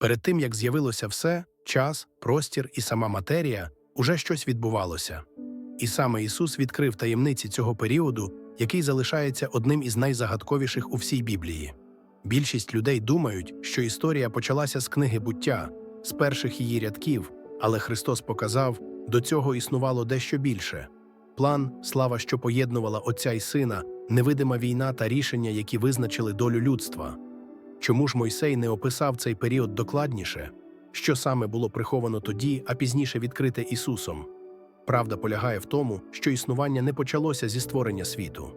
Перед тим, як з'явилося все, час, простір і сама матерія, уже щось відбувалося. І саме Ісус відкрив таємниці цього періоду, який залишається одним із найзагадковіших у всій Біблії. Більшість людей думають, що історія почалася з книги буття, з перших її рядків, але Христос показав, до цього існувало дещо більше. План, слава, що поєднувала Отця й Сина, невидима війна та рішення, які визначили долю людства. Чому ж Мойсей не описав цей період докладніше? Що саме було приховано тоді, а пізніше відкрите Ісусом? Правда полягає в тому, що існування не почалося зі створення світу.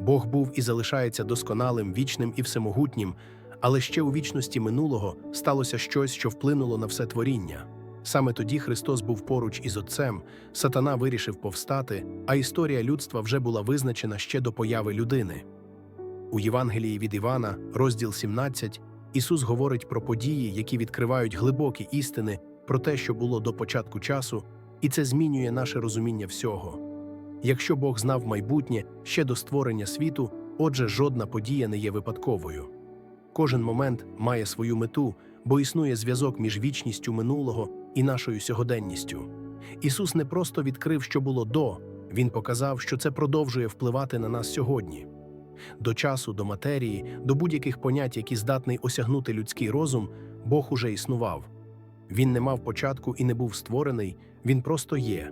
Бог був і залишається досконалим, вічним і всемогутнім, але ще у вічності минулого сталося щось, що вплинуло на все творіння. Саме тоді Христос був поруч із Отцем, сатана вирішив повстати, а історія людства вже була визначена ще до появи людини. У Євангелії від Івана, розділ 17, Ісус говорить про події, які відкривають глибокі істини про те, що було до початку часу, і це змінює наше розуміння всього. Якщо Бог знав майбутнє ще до створення світу, отже, жодна подія не є випадковою. Кожен момент має свою мету, бо існує зв'язок між вічністю минулого і нашою сьогоденністю. Ісус не просто відкрив, що було до, Він показав, що це продовжує впливати на нас сьогодні. До часу, до матерії, до будь-яких понять, які здатний осягнути людський розум, Бог уже існував. Він не мав початку і не був створений, він просто є.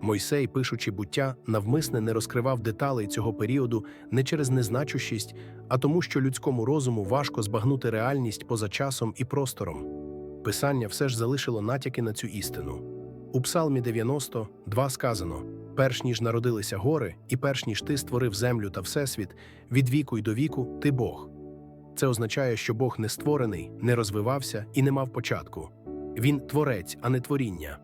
Мойсей, пишучи буття, навмисне не розкривав деталей цього періоду не через незначущість, а тому, що людському розуму важко збагнути реальність поза часом і простором. Писання все ж залишило натяки на цю істину. У Псалмі 90 2 сказано: перш ніж народилися гори, і перш ніж ти створив землю та всесвіт, від віку й до віку ти Бог. Це означає, що Бог не створений, не розвивався і не мав початку. Він творець, а не творіння.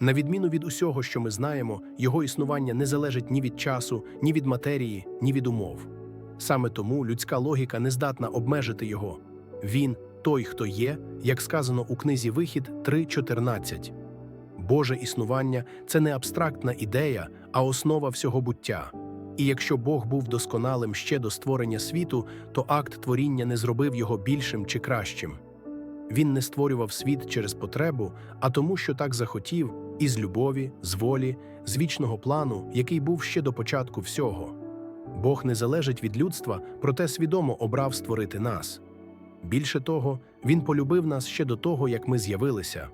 На відміну від усього, що ми знаємо, його існування не залежить ні від часу, ні від матерії, ні від умов. Саме тому людська логіка не здатна обмежити його. Він той, хто є, як сказано у книзі Вихід 3.14. Боже існування це не абстрактна ідея, а основа всього буття. І якщо Бог був досконалим ще до створення світу, то акт творіння не зробив його більшим чи кращим. Він не створював світ через потребу, а тому, що так захотів, із любові, з волі, з вічного плану, який був ще до початку всього. Бог не залежить від людства, проте свідомо обрав створити нас. Більше того, Він полюбив нас ще до того, як ми з'явилися.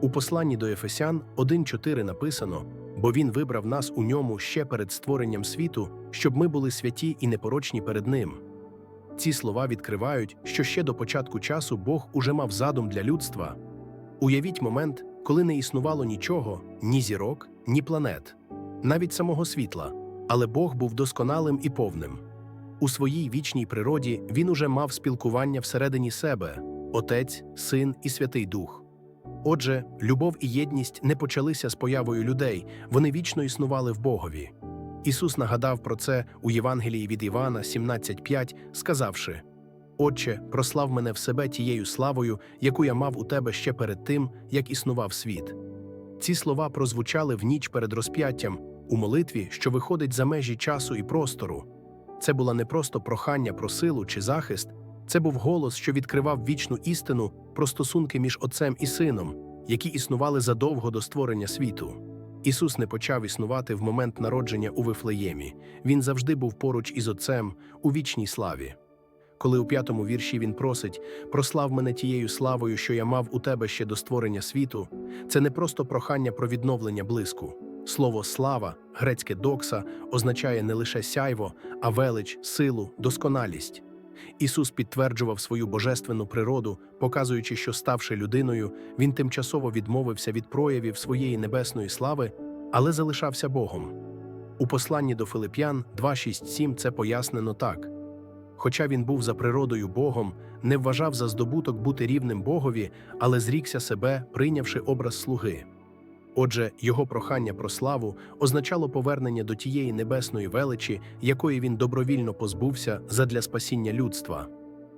У посланні до Ефесян 1.4 написано: бо Він вибрав нас у ньому ще перед створенням світу, щоб ми були святі і непорочні перед Ним. Ці слова відкривають, що ще до початку часу Бог уже мав задум для людства. Уявіть момент, коли не існувало нічого, ні зірок, ні планет, навіть самого світла, але Бог був досконалим і повним. У своїй вічній природі він уже мав спілкування всередині себе Отець, Син і Святий Дух. Отже, любов і єдність не почалися з появою людей, вони вічно існували в Богові. Ісус нагадав про це у Євангелії від Івана 17.5, сказавши: Отче, прослав мене в себе тією славою, яку я мав у тебе ще перед тим, як існував світ. Ці слова прозвучали в ніч перед розп'яттям у молитві, що виходить за межі часу і простору. Це було не просто прохання про силу чи захист, це був голос, що відкривав вічну істину про стосунки між Отцем і Сином, які існували задовго до створення світу. Ісус не почав існувати в момент народження у Вифлеємі. Він завжди був поруч із Отцем у вічній славі. Коли у п'ятому вірші він просить прослав мене тією славою, що я мав у тебе ще до створення світу, це не просто прохання про відновлення блиску. Слово слава, грецьке докса, означає не лише сяйво, а велич, силу, досконалість. Ісус підтверджував свою божественну природу, показуючи, що, ставши людиною, він тимчасово відмовився від проявів своєї небесної слави, але залишався Богом. У посланні до Филип'ян 2.6.7 це пояснено так. Хоча він був за природою Богом, не вважав за здобуток бути рівним Богові, але зрікся себе, прийнявши образ слуги. Отже, його прохання про славу означало повернення до тієї небесної величі, якої він добровільно позбувся задля спасіння людства.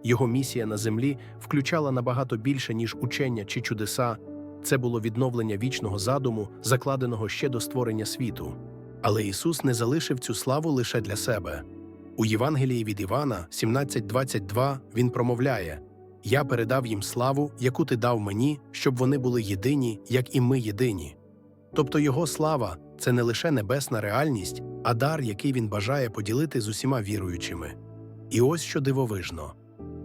Його місія на землі включала набагато більше, ніж учення чи чудеса. Це було відновлення вічного задуму, закладеного ще до створення світу. Але Ісус не залишив цю славу лише для себе. У Євангелії від Івана 17.22 Він промовляє: Я передав їм славу, яку ти дав мені, щоб вони були єдині, як і ми єдині. Тобто Його слава це не лише небесна реальність, а дар, який він бажає поділити з усіма віруючими. І ось що дивовижно.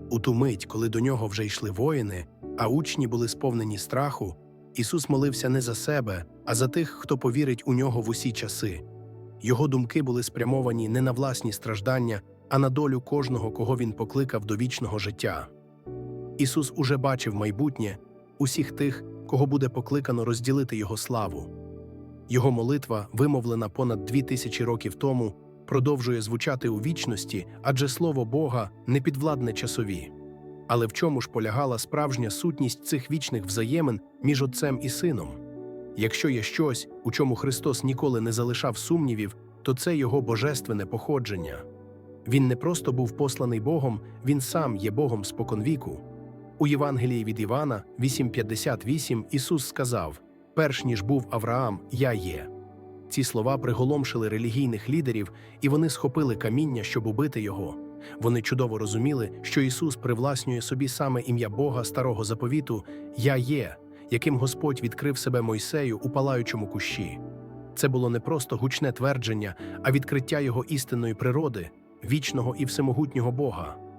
У ту мить, коли до нього вже йшли воїни, а учні були сповнені страху, Ісус молився не за себе, а за тих, хто повірить у нього в усі часи. Його думки були спрямовані не на власні страждання, а на долю кожного, кого він покликав до вічного життя. Ісус уже бачив майбутнє усіх тих, кого буде покликано розділити Його славу. Його молитва, вимовлена понад дві тисячі років тому, продовжує звучати у вічності, адже слово Бога не підвладне часові. Але в чому ж полягала справжня сутність цих вічних взаємин між Отцем і Сином? Якщо є щось, у чому Христос ніколи не залишав сумнівів, то це його божественне походження. Він не просто був посланий Богом, він сам є Богом споконвіку. У Євангелії від Івана 8.58 Ісус сказав: Перш ніж був Авраам, я є. Ці слова приголомшили релігійних лідерів, і вони схопили каміння, щоб убити його. Вони чудово розуміли, що Ісус привласнює собі саме ім'я Бога старого заповіту Я є, яким Господь відкрив себе Мойсею у палаючому кущі. Це було не просто гучне твердження, а відкриття його істинної природи, вічного і всемогутнього Бога.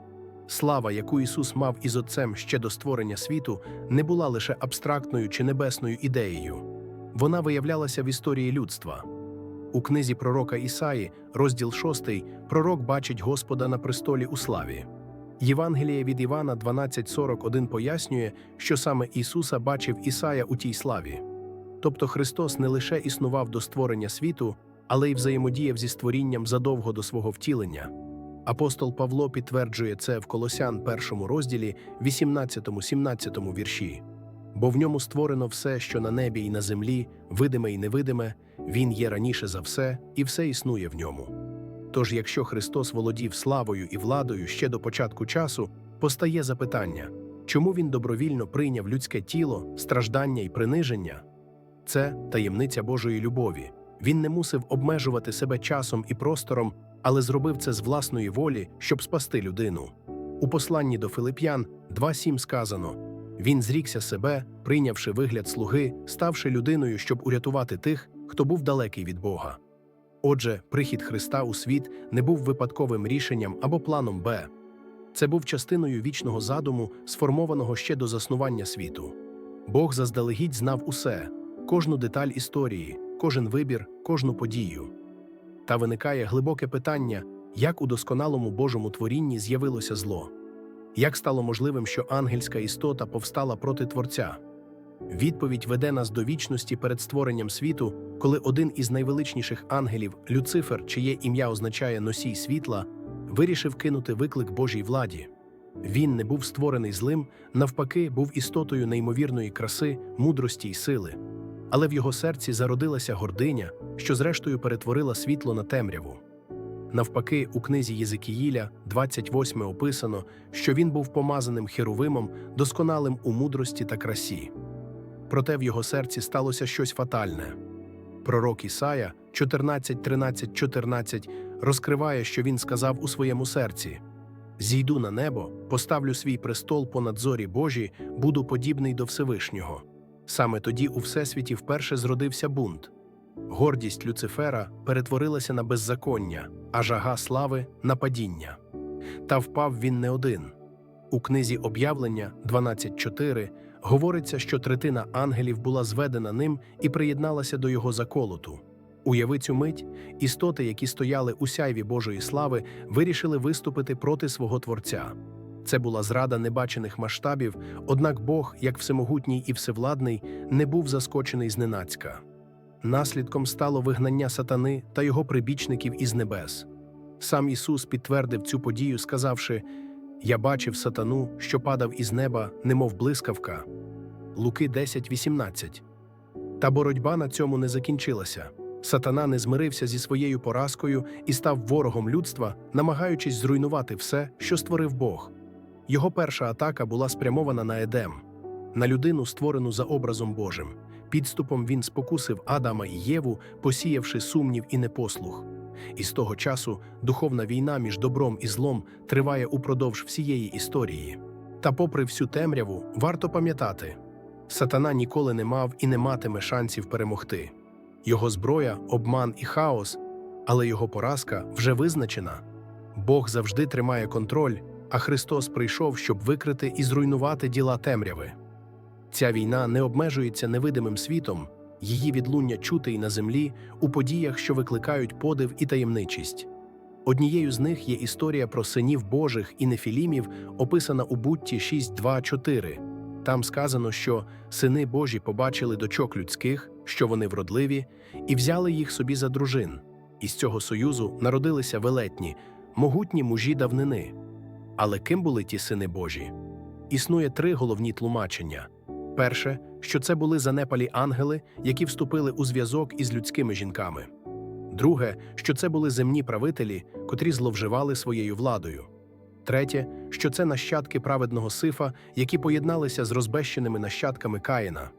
Слава, яку Ісус мав із Отцем ще до створення світу, не була лише абстрактною чи небесною ідеєю. Вона виявлялася в історії людства. У книзі пророка Ісаї, розділ 6, пророк бачить Господа на престолі у славі. Євангеліє від Івана 12.41 пояснює, що саме Ісуса бачив Ісая у тій славі. Тобто Христос не лише існував до створення світу, але й взаємодіяв зі створінням задовго до свого втілення. Апостол Павло підтверджує це в Колосян першому розділі, 18-17 вірші. Бо в ньому створено все, що на небі і на землі, видиме і невидиме, Він є раніше за все, і все існує в ньому. Тож, якщо Христос володів славою і владою ще до початку часу, постає запитання, чому Він добровільно прийняв людське тіло, страждання і приниження? Це таємниця Божої любові. Він не мусив обмежувати себе часом і простором, але зробив це з власної волі, щоб спасти людину. У посланні до Филип'ян 2.7 сказано: Він зрікся себе, прийнявши вигляд слуги, ставши людиною, щоб урятувати тих, хто був далекий від Бога. Отже, прихід Христа у світ не був випадковим рішенням або планом Б. Це був частиною вічного задуму, сформованого ще до заснування світу. Бог заздалегідь знав усе, кожну деталь історії, кожен вибір, кожну подію. Та виникає глибоке питання, як у досконалому Божому творінні з'явилося зло? Як стало можливим, що ангельська істота повстала проти Творця? Відповідь веде нас до вічності перед створенням світу, коли один із найвеличніших ангелів, Люцифер, чиє ім'я означає носій світла, вирішив кинути виклик Божій владі. Він не був створений злим, навпаки, був істотою неймовірної краси, мудрості й сили. Але в його серці зародилася гординя, що зрештою перетворила світло на темряву. Навпаки, у книзі Єзикіїля 28 описано, що він був помазаним херовимом, досконалим у мудрості та красі. Проте в його серці сталося щось фатальне. Пророк Ісая 14, 13, 14 розкриває, що він сказав у своєму серці: Зійду на небо, поставлю свій престол понад зорі Божі, буду подібний до Всевишнього. Саме тоді у Всесвіті вперше зродився бунт. Гордість Люцифера перетворилася на беззаконня, а жага слави на падіння. Та впав він не один. У книзі Об'явлення 12.4 говориться, що третина ангелів була зведена ним і приєдналася до його заколоту. Уяви цю мить, істоти, які стояли у сяйві Божої слави, вирішили виступити проти свого Творця. Це була зрада небачених масштабів, однак Бог, як всемогутній і всевладний, не був заскочений зненацька. Наслідком стало вигнання сатани та його прибічників із небес. Сам Ісус підтвердив цю подію, сказавши: Я бачив сатану, що падав із неба, немов блискавка. Луки 10.18 Та боротьба на цьому не закінчилася. Сатана не змирився зі своєю поразкою і став ворогом людства, намагаючись зруйнувати все, що створив Бог. Його перша атака була спрямована на Едем, на людину, створену за образом Божим. Підступом він спокусив Адама і Єву, посіявши сумнів і непослух. І з того часу духовна війна між добром і злом триває упродовж всієї історії. Та, попри всю темряву, варто пам'ятати сатана ніколи не мав і не матиме шансів перемогти. Його зброя, обман і хаос, але його поразка вже визначена. Бог завжди тримає контроль, а Христос прийшов, щоб викрити і зруйнувати діла темряви. Ця війна не обмежується невидимим світом, її відлуння чути й на землі у подіях, що викликають подив і таємничість. Однією з них є історія про синів Божих і Нефілімів, описана у Бутті 6.2.4. Там сказано, що сини Божі побачили дочок людських, що вони вродливі, і взяли їх собі за дружин. Із цього союзу народилися велетні, могутні мужі давнини. Але ким були ті сини Божі? Існує три головні тлумачення. Перше, що це були занепалі ангели, які вступили у зв'язок із людськими жінками. Друге, що це були земні правителі, котрі зловживали своєю владою. Третє, що це нащадки праведного сифа, які поєдналися з розбещеними нащадками Каїна.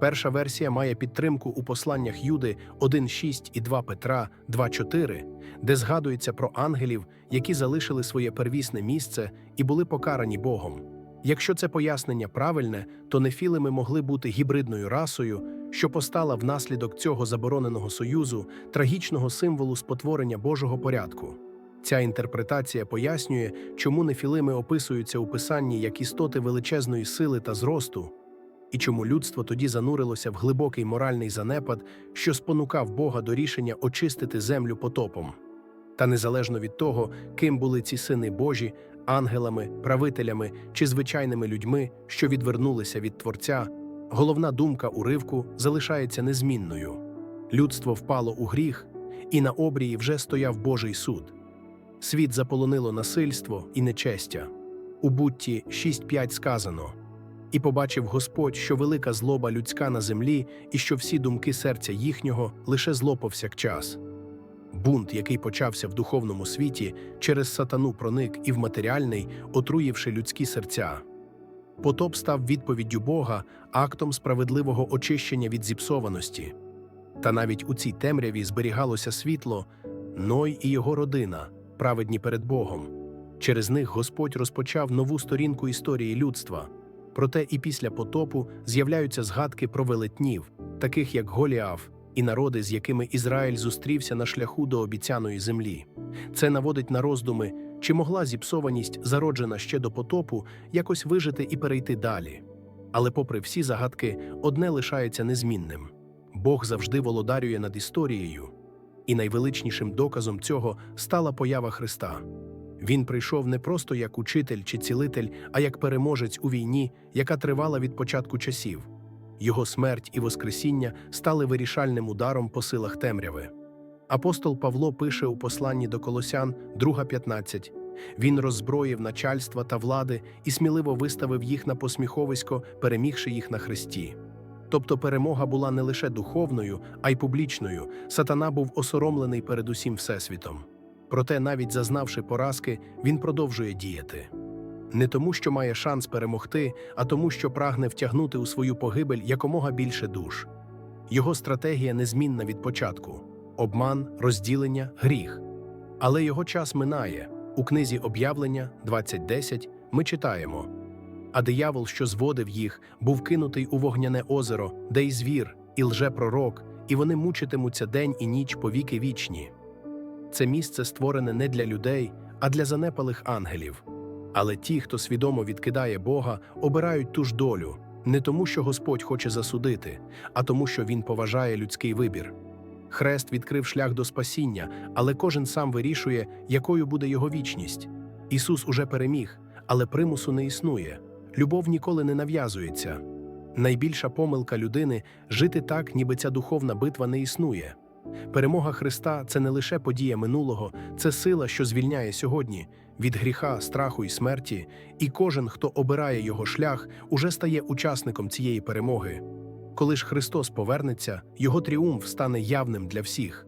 Перша версія має підтримку у посланнях Юди 1.6 і 2 Петра 2.4, де згадується про ангелів, які залишили своє первісне місце і були покарані Богом. Якщо це пояснення правильне, то нефілими могли бути гібридною расою, що постала внаслідок цього забороненого союзу, трагічного символу спотворення Божого порядку. Ця інтерпретація пояснює, чому нефілими описуються у писанні як істоти величезної сили та зросту, і чому людство тоді занурилося в глибокий моральний занепад, що спонукав Бога до рішення очистити землю потопом. Та незалежно від того, ким були ці сини Божі, ангелами, правителями чи звичайними людьми, що відвернулися від Творця, головна думка уривку залишається незмінною. Людство впало у гріх, і на обрії вже стояв Божий суд. Світ заполонило насильство і нечестя. У Бутті 6.5 сказано І побачив Господь, що велика злоба людська на землі, і що всі думки серця їхнього лише зло повсякчас. Бунт, який почався в духовному світі, через сатану проник і в матеріальний, отруївши людські серця. Потоп став відповіддю Бога, актом справедливого очищення від зіпсованості. Та навіть у цій темряві зберігалося світло, Ной і його родина, праведні перед Богом. Через них Господь розпочав нову сторінку історії людства. Проте і після потопу з'являються згадки про велетнів, таких як Голіаф, і народи, з якими Ізраїль зустрівся на шляху до обіцяної землі. Це наводить на роздуми, чи могла зіпсованість, зароджена ще до потопу, якось вижити і перейти далі. Але, попри всі загадки, одне лишається незмінним Бог завжди володарює над історією, і найвеличнішим доказом цього стала поява Христа. Він прийшов не просто як учитель чи цілитель, а як переможець у війні, яка тривала від початку часів. Його смерть і Воскресіння стали вирішальним ударом по силах темряви. Апостол Павло пише у посланні до Колосян 2.15 Він роззброїв начальства та влади і сміливо виставив їх на посміховисько, перемігши їх на хресті. Тобто перемога була не лише духовною, а й публічною. Сатана був осоромлений перед усім Всесвітом. Проте, навіть зазнавши поразки, він продовжує діяти. Не тому, що має шанс перемогти, а тому, що прагне втягнути у свою погибель якомога більше душ. Його стратегія незмінна від початку обман, розділення, гріх. Але його час минає. У книзі Об'явлення 20.10 ми читаємо: А диявол, що зводив їх, був кинутий у вогняне озеро, де й звір, і лжепророк, і вони мучитимуться день і ніч по віки вічні. Це місце створене не для людей, а для занепалих ангелів. Але ті, хто свідомо відкидає Бога, обирають ту ж долю не тому, що Господь хоче засудити, а тому, що Він поважає людський вибір. Хрест відкрив шлях до спасіння, але кожен сам вирішує, якою буде його вічність. Ісус уже переміг, але примусу не існує. Любов ніколи не нав'язується. Найбільша помилка людини жити так, ніби ця духовна битва не існує. Перемога Христа це не лише подія минулого, це сила, що звільняє сьогодні від гріха, страху і смерті, і кожен, хто обирає його шлях, уже стає учасником цієї перемоги. Коли ж Христос повернеться, його тріумф стане явним для всіх.